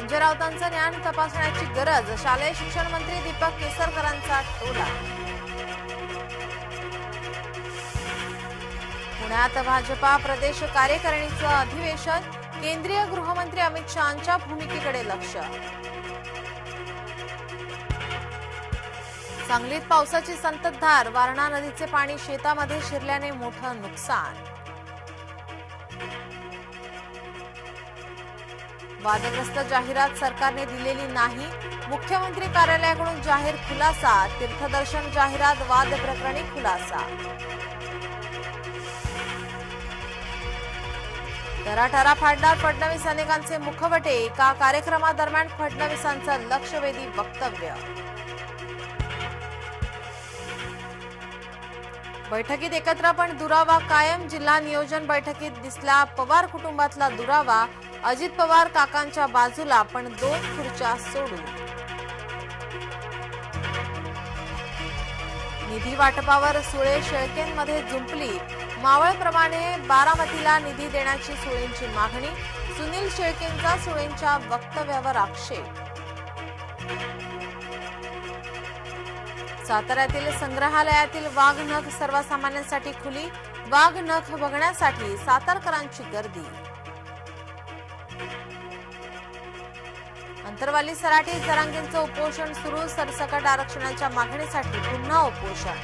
संजय राऊतांचं ज्ञान तपासण्याची गरज शालेय शिक्षण मंत्री दीपक केसरकरांचा टोला. पुण्यात भाजपा प्रदेश कार्यकारिणीचं अधिवेशन केंद्रीय गृहमंत्री अमित शहांच्या भूमिकेकडे लक्ष. सांगलीत पावसाची संततधार वारणा नदीचे पाणी शेतामध्ये शिरल्याने मोठं नुकसान. वादग्रस्त जाहिरात सरकारने दिलेली नाही. मुख्यमंत्री कार्यालयाकडून जाहीर खुलासा तीर्थदर्शन जाहिरात वाद प्रकरणी खुलासा. तराठरा फाडणार फडणवीस अनेकांचे मुखवटे एका कार्यक्रमादरम्यान फडणवीसांचं लक्षवेधी वक्तव्य. बैठकीत एकत्र पण दुरावा कायम. जिल्हा नियोजन बैठकीत दिसला पवार कुटुंबातला दुरावा. अजित पवार काकांच्या बाजूला पण दोन खुर्च्या सोडून. निधी वाटपावर सुळे शेळकेंमध्ये जुंपली. मावळप्रमाणे बारामतीला निधी देण्याची सुळेंची मागणी. सुनील शेळकेंचा सुळेंच्या वक्तव्यावर आक्षेप. साताऱ्यातील संग्रहालयातील वाघ नख सर्वसामान्यांसाठी खुली वाघ नख बघण्यासाठी सातारकरांची गर्दी. अंतरवाली सराठी जरांगींचं उपोषण सुरू सरसकट आरक्षणाच्या मागणीसाठी पुन्हा उपोषण.